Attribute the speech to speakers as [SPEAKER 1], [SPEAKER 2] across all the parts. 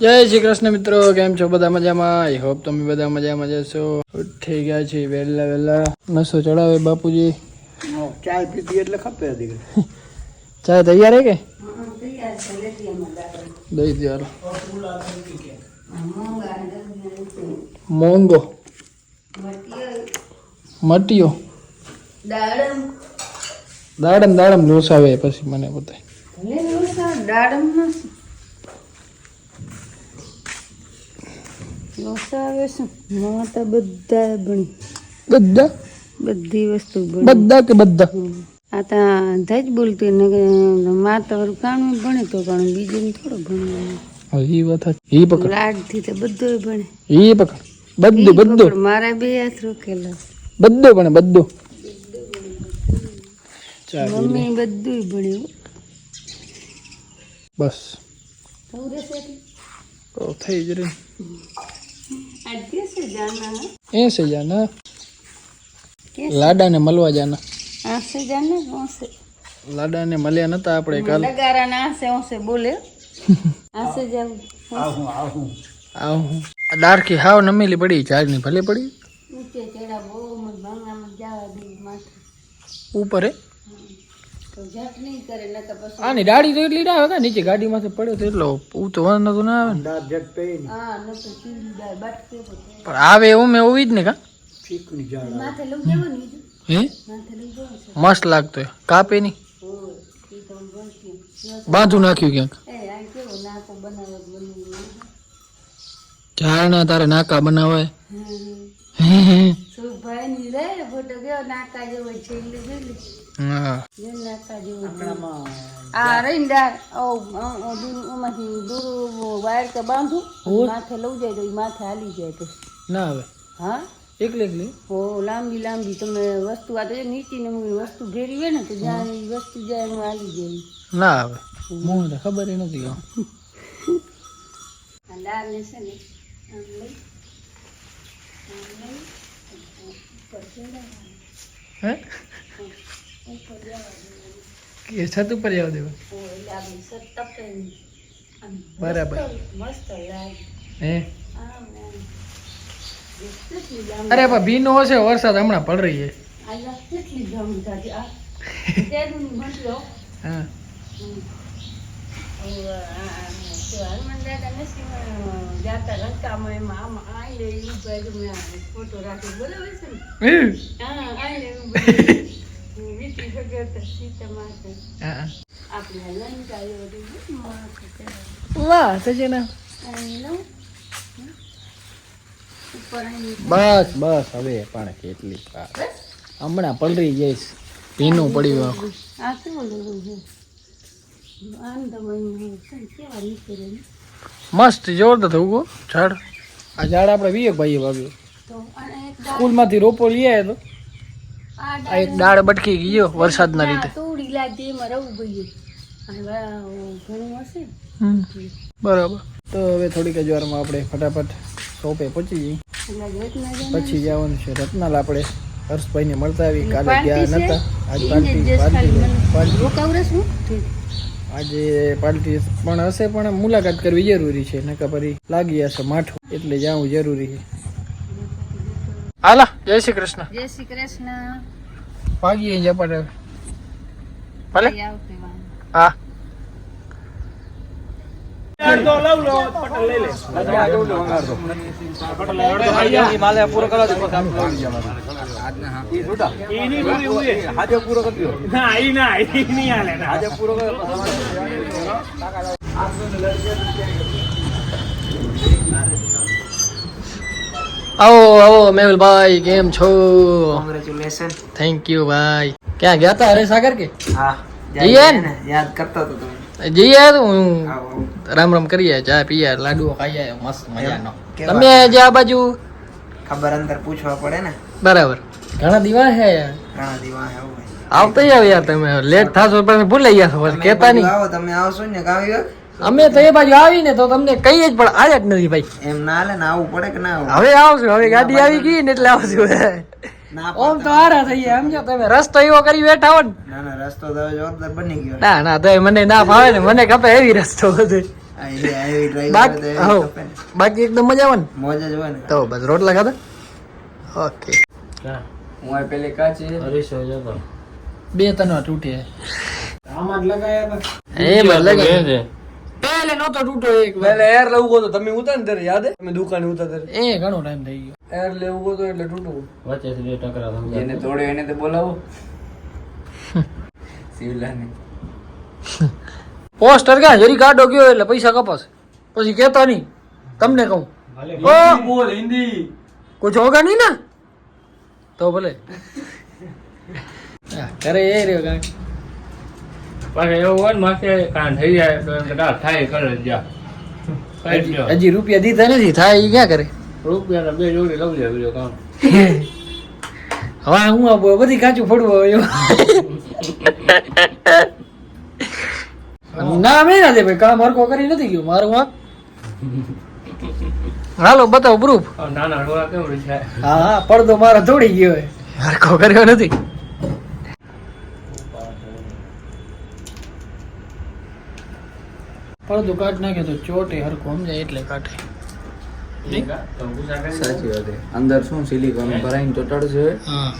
[SPEAKER 1] જય શ્રી કૃષ્ણ મિત્રો કેમ છો? બધા મજામાં? આઈ હોપ તમે બધા મજામાં જશો ઉઠી ગયા છે વહેલા વહેલા. નસો ચડાવે બાપુજી.
[SPEAKER 2] ચાય પીધી એટલે ખપે દીકરી
[SPEAKER 1] ચાય તૈયાર હે કે? દઈ દો મોંગો મોંઘો મટીયો.
[SPEAKER 3] દાડમ.
[SPEAKER 1] દાડમ દાડમ લોસાવે પછી મને
[SPEAKER 3] પોતે દાડમ આવે છે. માં તો બધા બની
[SPEAKER 1] બધા?
[SPEAKER 3] બધી વસ્તુ
[SPEAKER 1] બધા કે બધા?
[SPEAKER 3] આ તો જ બોલતી ને માં તો કાણું ભણે તો કાણું બીજું થોડો ભણવાનું.
[SPEAKER 1] હા, ઈ વાત હાચી. ઈ પકડ.
[SPEAKER 3] લાડથી તો બધું ભણે.
[SPEAKER 1] ઈ પકડ. બધું બધું.
[SPEAKER 3] મારા બે હાથ રોકેલા.
[SPEAKER 1] બધું પણ બધું.
[SPEAKER 3] મમ્મી બધું ભણ્યું
[SPEAKER 1] બસ. થઈ જ રહી.
[SPEAKER 3] આજ कैसे जाना है
[SPEAKER 1] એ છે જાના
[SPEAKER 3] कैसे
[SPEAKER 1] લાડાને મળવા જાના
[SPEAKER 3] यहाँ से जाना है वहाँ से
[SPEAKER 1] લાડાને મળ્યા નતા આપણે કાલ
[SPEAKER 3] लगारा ना से वहाँ से बोले यहाँ से जाओ
[SPEAKER 2] આવું આવું
[SPEAKER 1] આવું ડાર્કી હાવ નમેલી પડી ચાર્જની ભલે પડી
[SPEAKER 3] ઊંચે ચડા બહુ મત ભાંગામાં જવા દે માથે
[SPEAKER 1] ઉપર હે આની દાડી તો એટલી ના આવે કે નીચે ગાડીમાંથી પડે તો એટલો હું તો વાંધો તો ના આવે ને.
[SPEAKER 2] દાંત જટ પે
[SPEAKER 3] હા નકર ચીડી જાય બટકે પછી
[SPEAKER 1] પણ આવે એવું મેં ઓવી જ ને કા?
[SPEAKER 2] ચીકની ઝાડ
[SPEAKER 3] માથે લઈ જવાનું બીજું.
[SPEAKER 1] હે?
[SPEAKER 3] માથે લઈ જવાનું છે
[SPEAKER 1] મસ્ત લાગતો હે. કાપે નહીં?
[SPEAKER 3] હોય એ તો બનતી
[SPEAKER 1] બાંધું નાખ્યું ક્યાંક?
[SPEAKER 3] એ આ કેવો નાકો બનાવે બની
[SPEAKER 1] ઝાડના તારે નાકા બનાવાય.
[SPEAKER 3] હમ.
[SPEAKER 1] હે હે.
[SPEAKER 3] સુભાઈ ની રે ફોટો ગયો નાકા જેવો છે આ રહીને ઓમાંથી દૂર વાયર કે બાંધું માથે લઉં જાય તો માથે હાલી જાય
[SPEAKER 1] ના
[SPEAKER 3] હા?
[SPEAKER 1] એકલી એકલી
[SPEAKER 3] ઓ લાંબી લાંબી. તમે વસ્તુ આ તો નીચી ને વસ્તુ ઘેરી હોય ને તો જ્યાં વસ્તુ જાય એમાં હાલી જાય.
[SPEAKER 1] ના આવે. મને ખબર નથી
[SPEAKER 3] દાળ ને છે ને આમ લઈ આમ લઈ
[SPEAKER 1] હે? કે છત ઉપર જવા દેવા. બરાબર. હે? અરે પણ ભીનો હશે વરસાદ હમણાં પડ રહી છે. હા.
[SPEAKER 3] ફોટો રાખી બરાબર છે ને
[SPEAKER 1] વાહ સજના બસ બસ હવે પણ કેટલી વાર. હમણાં પલરી જઈશ ભીનું પડ્યું. મસ્ત જોરદાર થયું ગો ઝાડ. આ ઝાડ આપણે વીએ ભાઈએ
[SPEAKER 3] દાળ-
[SPEAKER 1] સ્કૂલમાંથી રોપો લઈ આવ્યા તો.
[SPEAKER 3] આ
[SPEAKER 1] એક દાળ બટકી ગયો વરસાદના લીધે.
[SPEAKER 3] તોડી લાગી એમાં રહું ગયું ને.
[SPEAKER 1] બરાબર. તો હવે થોડીક જ વારમાં આપણે ફટાફટ શોપે પહોંચી જઈએ. પછી જવાનું છે રત્નાલ આપણે હર્ષભાઈને મળતા આવી કાલે ગયા નતા. આજ પાર્ટી. આજે પાર્ટી પણ હશે પણ મુલાકાત કરવી જરૂરી છે. નકા પછી લાગી હશે માઠું. એટલે જવું જરૂરી છે. હાલા જય શ્રી કૃષ્ણ
[SPEAKER 3] જય શ્રી કૃષ્ણ
[SPEAKER 1] ભાગીએ જપાટ હવે ભલે
[SPEAKER 3] જય આવતી વાર.
[SPEAKER 1] હા આવો આવો મેહુલભાઈ કેમ છો?
[SPEAKER 4] કોંગ્રેચ્યુલેશન
[SPEAKER 1] થેન્ક યુ ભાઈ. ક્યાં ગયા તા હરે સાગર કે?
[SPEAKER 4] હા
[SPEAKER 1] જઈએ ને?
[SPEAKER 4] યાદ કરતો તો તમે.
[SPEAKER 1] જઈએ હું રામ રામ કરીએ ચા પીએ લાડુઓ ખાઈએ મસ્ત મજાનો. તમે જે આ બાજુ?
[SPEAKER 4] ખબર અંદર પૂછવા પડે ને.
[SPEAKER 1] બરાબર. ઘણા દિવસ હે?
[SPEAKER 4] ઘણા દીવા હે
[SPEAKER 1] આવતા. યાર તમે. લેટ થાશો પછી ભૂલાઈ ગયા
[SPEAKER 4] છો
[SPEAKER 1] કેતા નહીં.
[SPEAKER 4] આવો તમે આવશો ને વખત?
[SPEAKER 1] અમે તો એ બાજુ આવીને તો તમને કહીએ જ પણ આવ્યા જ નથી ભાઈ.
[SPEAKER 4] એમ ના લે ને આવું પડે કે ના
[SPEAKER 1] હવે આવશું હવે ગાડી આવી ગઈ ને એટલે આવશું. ઓમ તો હારા થઈ ગયા સમજો તમે. રસ્તો એવો કરી બેઠા હો ને.
[SPEAKER 4] ના ના રસ્તો તો જોરદાર બની ગયો.
[SPEAKER 1] ના ના તો મને ના ફાવે ને મને ખબર એવી રસ્તો બધો. બાકી એકદમ મજા આવે ને?
[SPEAKER 4] મજા જ હોય ને.
[SPEAKER 1] તો બસ રોટલા ખાધા? ઓકે.
[SPEAKER 5] હું આ પેલી કાચી હરીશો જતો
[SPEAKER 1] બે તનો તૂટે
[SPEAKER 2] આમાં જ લગાયા હતા.
[SPEAKER 1] એ બસ લગે પેલે નતો તૂટો એક
[SPEAKER 5] પહેલે એર લેવું ગયો તો તમે ઉતા ને ત્યારે યાદ હે? તમે દુકાને ઉતા ત્યારે.
[SPEAKER 1] એ ઘણો ટાઈમ થઈ ગયો.
[SPEAKER 5] એર લેવું ગયો તો એટલે તૂટું
[SPEAKER 6] વચ્ચેથી બે ટકરા સમજાય.
[SPEAKER 5] એને તોડે એને તો બોલાવો. શિવલાને.
[SPEAKER 1] પોસ્ટર ક્યાં? જરી કાઢો ગયો એટલે પૈસા કપાશે. પછી કેતા નહીં. તમને કહું. ઓ
[SPEAKER 5] બોલ હિન્દી.
[SPEAKER 1] કોઈ હોગા નહીં ના? તો ભલે. કરે એ રહ્યો કાંઈક
[SPEAKER 6] પાછું એવું હોય ને માથે કાન થઈ જાય તો એમ કે ના થાય કરે જ
[SPEAKER 1] હજી રૂપિયા દીધા નથી થાય એ ક્યાં કરે?
[SPEAKER 6] રૂપિયાના બે જોડી લઉં જાય બીજો કામ.
[SPEAKER 1] હવે હું આ બધી કાચું ફોડવું એવું. ના મેં ના દે ભાઈ કામ હરકો કરી નથી ગયું મારું વાંક હાલો બતાવો પ્રૂફ.
[SPEAKER 6] ડોળા કેવું છે?
[SPEAKER 1] હા હા પડદો મારો તોડી ગયો હરકો કર્યો નથી. પડદો કાઢ નાખે તો ચોટે હરખું સમજાય એટલે કાઢે.
[SPEAKER 5] સાચી વાત અંદર શું સિલિકોન ભરાઈને ચોટાડશે
[SPEAKER 1] હા.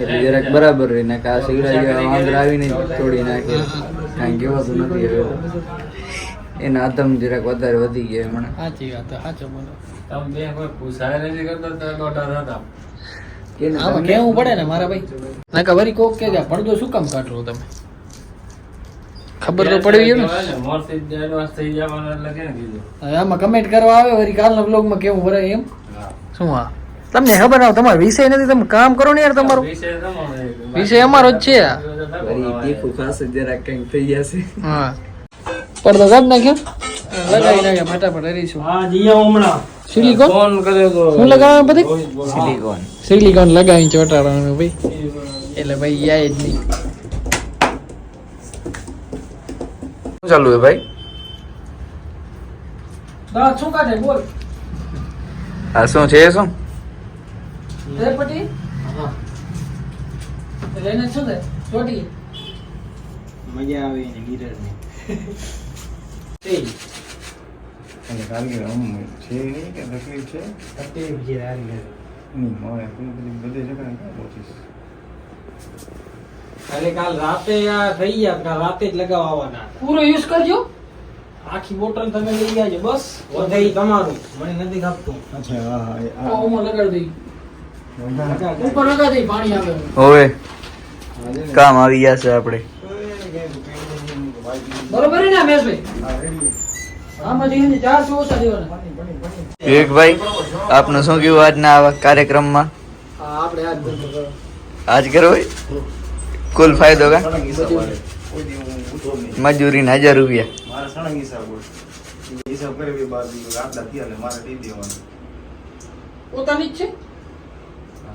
[SPEAKER 5] એટલે જરાક બરાબર રહી નાખે આ સિગડા જેવા અંદર આવીને તોડી નાખે. કાંઈ કહેવાતું નથી હવે. એના આતમ જરાક વધારે વધી ગયા હમણાં.
[SPEAKER 1] સાચી વાત સાચો બોલો.
[SPEAKER 6] તમે બે કોઈ પૂછાય નથી કરતા તો
[SPEAKER 1] કેવું પડે ને મારા ભાઈ. ના કે વરી કોક કે કે પડદો શું કામ કાઢો તમે? ખબર તો પડવી જોઈએ ને. આમાં કમેન્ટ કરવા આવે વરી કાલના બ્લોગમાં કેવું ભરાય એમ? શું હા તમને ખબર ના તમારો વિષય નથી તમે કામ કરો ને યાર તમારું.
[SPEAKER 6] વિષય
[SPEAKER 1] અમારો જ છે. હા. પડદો કાઢ નાખ્યો? લગાવી નાખ્યા ફટાફટ હરીશું
[SPEAKER 2] હા જીયા હમણાં.
[SPEAKER 1] સિલિકોન
[SPEAKER 6] ફોન કર્યો તો
[SPEAKER 1] શું લગાવવાનું બધી
[SPEAKER 5] સિલિકોન
[SPEAKER 1] સિલિકોન લગાવી ચોટાડવાનું ભાઈ. એટલે ભાઈ યાય જ નહીં
[SPEAKER 5] શું ચાલુ હે ભાઈ?
[SPEAKER 1] દાંત શું કાઢે? બોલ.
[SPEAKER 5] આ શું છે શું?
[SPEAKER 1] તે પટી? એટલે એને શું થાય? ચોટી.
[SPEAKER 2] મજા આવે ને મિરર ને.
[SPEAKER 7] અને કાલની આમ છે નહીં કે તકલીફ છે?
[SPEAKER 2] તકલીફ છે હારી.
[SPEAKER 7] નહીં પેલું બધે જગ્યાએ પહોંચીશ
[SPEAKER 2] અરે કાલ રાતે આ થઈ ગયા રાતે જ લગાવવાના
[SPEAKER 1] પૂરો યુઝ કરજો.
[SPEAKER 2] આખી બોટલ તમે લઈ જાજો બસ. વધે તમારું. મને નથી ખાપતું
[SPEAKER 7] અચ્છા હા હા
[SPEAKER 1] ઓમાં લગાડી દઈ. ઉપર લગાડી દઈ પાણી આવે.
[SPEAKER 5] હવે કામ આવી ગયા છે આપણે.
[SPEAKER 1] બરોબર હે ને
[SPEAKER 5] વિવેકભાઈ આપનું શું કહેવું આજના આવા કાર્યક્રમમાં?
[SPEAKER 1] આજ બંધ કરો
[SPEAKER 5] આજ કરો ભાઈ કુલ ફાયદો કા? મજૂરી ને હજાર રૂપિયા.
[SPEAKER 7] મારે સળંગ હિસાબ હોય એ હિસાબ કરે બે બાર દિવસ. આટલા થયા એટલે મારે દઈ દેવાનું.
[SPEAKER 1] પોતાની જ છે?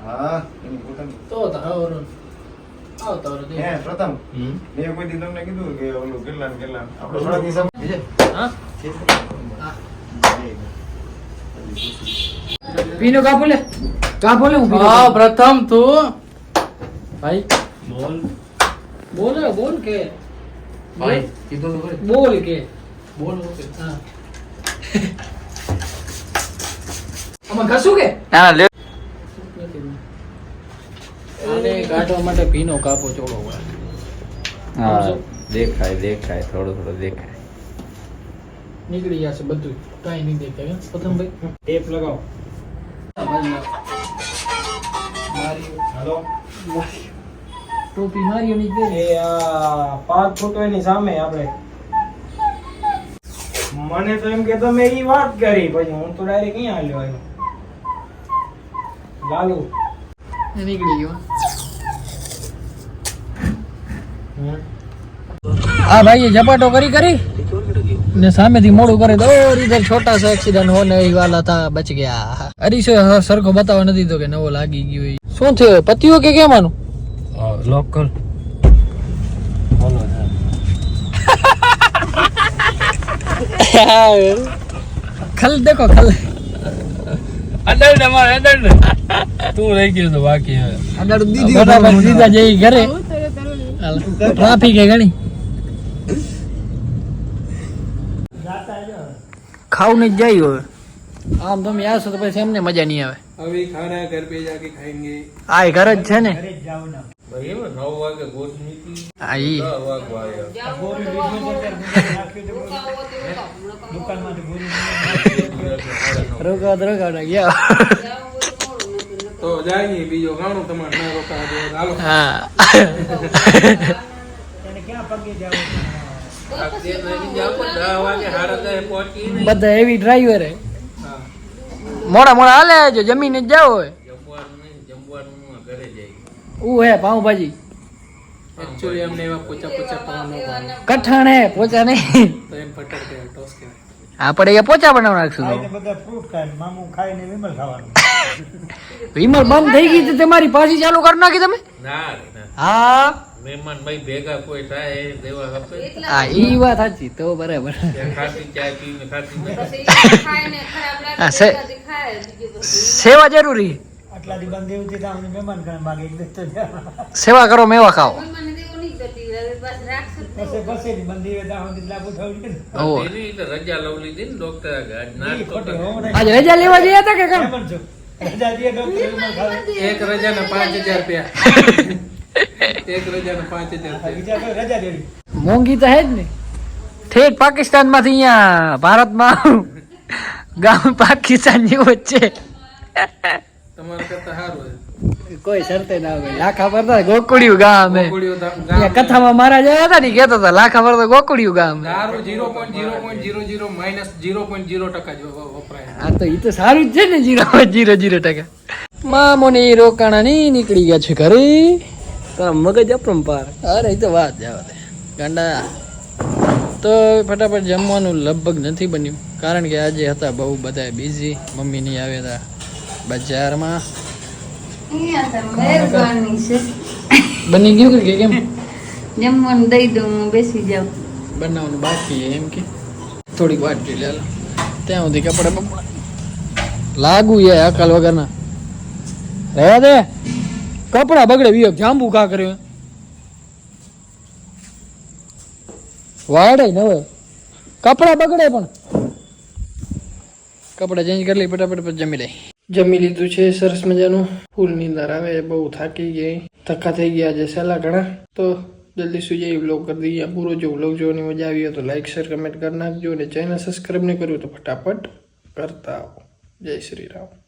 [SPEAKER 7] હા એની પોતાની.
[SPEAKER 1] તો તારો આવતા વરો દે
[SPEAKER 7] હે પ્રથમ. મેં કોઈ દી તમને કીધું કે ઓલું કેટલા ને કેટલા આપણે સળંગ હિસાબ
[SPEAKER 1] હા? પીનો કા બોલે? કા બોલે? હું
[SPEAKER 6] હા,
[SPEAKER 1] પ્રથમ તું. ભાઈ
[SPEAKER 6] બોલ.
[SPEAKER 1] બોલ બોલ કે.
[SPEAKER 6] ભાઈ કીધું તો
[SPEAKER 1] બોલ. કે.
[SPEAKER 6] બોલ ઓકે.
[SPEAKER 1] હા. આમાં ઘસું કે?
[SPEAKER 5] ના લે.
[SPEAKER 1] આને કાઢવા માટે પીનો કાપો ચોળો
[SPEAKER 5] હા દેખાય દેખાય થોડો થોડો દેખાય.
[SPEAKER 1] નીકળી જશે બધું. કાંઈ નહીં દેખાય પ્રથમ ભાઈ
[SPEAKER 2] ટેપ લગાવો.
[SPEAKER 1] મારી
[SPEAKER 7] હાલો.
[SPEAKER 1] ટોપી મારી એની પહેરી.
[SPEAKER 2] એ આ પાંચ એની સામે આપણે. મને તો એમ કે તમે એ વાત કરી પછી હું તો ડાયરેક્ટ અહીંયા હાલ્યો આવ્યો. લાલુ.
[SPEAKER 1] નીકળી ગયો. આ ભાઈએ ઝપાટો કરી કરી ને સામેથી મોડું કરે તો રીધર છોટા સા એક્સિડન્ટ હો ને એ વાલા હતા બચ ગયા. અરીસો સરખો બતાવવા નથી તો કે નવો લાગી ગયો શું થયો? પતિઓ કે કેમ
[SPEAKER 6] બ્લોક કર બોલો
[SPEAKER 1] ખલ દેખો ખલ.
[SPEAKER 6] અડડ અમાર અડડ તું રહી ગયો તો બાકી હવે.
[SPEAKER 1] અડડ દીદી બરાબર દીદા જઈ ઘરે. ટ્રાફિક હે ઘણી. ખાવ ને જાય હવે. આમ તમે યાર છો તો પછી એમને મજા નહીં આવે.
[SPEAKER 2] હવે ખાના ઘર પે જાકે ખાएंगे
[SPEAKER 1] આ ઘર જ છે ને?
[SPEAKER 6] ઘરે જ
[SPEAKER 1] જાવ તો.
[SPEAKER 2] જાય બીજો ગાણું
[SPEAKER 1] હા. બધા હેવી ડ્રાઈવર મોડા મોડા હાલે જો જમીને જાવ હોય ઉ હે પાઉંભાજી.
[SPEAKER 2] એક્ચ્યુઅલી અમને એવા પોચા પોચા પાઉં ન ભાવે
[SPEAKER 1] કઠણ હે પોચા નહીં.
[SPEAKER 2] તો એમ પટર કે ટોસ કે
[SPEAKER 1] આપણે એ પોચા બનાવ નાખશું તો. વિમલ બંધ થઈ ગઈ તો તમારી પાછી ચાલુ કરી નાખી તમે?
[SPEAKER 6] ના
[SPEAKER 1] હા?
[SPEAKER 6] મહેમાન ભાઈ ભેગા કોઈ થાય એ દેવા આપે.
[SPEAKER 1] હા ઈ વાત સાચી તો બરાબર.
[SPEAKER 6] ખાતી ચા પીને ખાતી નહીં.
[SPEAKER 3] પછી એ ખાઈને ખરાબ લાગે
[SPEAKER 1] હા, સે-
[SPEAKER 3] એકાદી ખાય બીજું બધું
[SPEAKER 1] સેવા જરૂરી. સેવા કરો મેવા ખાઓ.
[SPEAKER 6] રજા ને આજ
[SPEAKER 1] આજે રજા લેવા જઈએ હતા કે કેમ?
[SPEAKER 2] એક રજાના પાંચ હજાર રૂપિયા. એક રજાના પાંચ હજાર રૂપિયા.
[SPEAKER 1] મોંઘી તો હે જ ને. ઠેક પાકિસ્તાનમાંથી અહીંયા ભારતમાં ગામ પાકિસ્તાન જેવો જ છે કોઈ શરતે ના હોય. લાખા પરતા ગોકુડિયું ગામ કથામાં મારા જયા હતા ને કેતો હતા લાખા પર ગોકુડિયું ગામ.
[SPEAKER 2] દારૂ zero point zero point zero zero minus zero point zero ટકા વપરાય.
[SPEAKER 1] હા તો એ તો સારું જ છે ને જીરો જીરો જીરો ટકા. મામોની રોકાણા ની નીકળી ગયા છે ઘરે. મગજ અપરંપાર અરે એ તો વાત જવા દે ગાંડા. તો ફટાફટ જમવાનું લગભગ નથી બન્યું. કારણ કે આજે હતા બહુ બધા બિઝી મમ્મી નહીં આવ્યા હતા બજારમાં? બની ગયું કે કેમ?
[SPEAKER 3] જમવાનું દઈ દઉં હું બેસી જાઉં.
[SPEAKER 1] બનાવવાનું બાકી એમ કે. થોડીક વાત જોઈ લે ત્યાં સુધી કપડા બપડા લાગુ યાર અકાલ વગરના. રહેવા દે. કપડા બગડે વિયોગ જાંબુ કા કર્યો? વાડે ન કપડા બગડે પણ. કપડા ચેન્જ કરી લઈ ફટાફટ પછી જમી લઈ જમી લીધું છે સરસ મજાનું. ફૂલ નીંદર આવે બહુ થાકી ગઈ. ધક્કા થઈ ગયા છે સહેલા ઘણા. તો જલ્દી સુઈ જાય વ્લોગ કરી દઈએ. પૂરો જો વ્લોગ જોવાની મજા આવી હોય તો લાઈક શેર કમેન્ટ કરી નાખજો અને ચેનલ સબસ્ક્રાઈબ નહીં કર્યું તો ફટાફટ કરતા આવો. જય શ્રી રામ.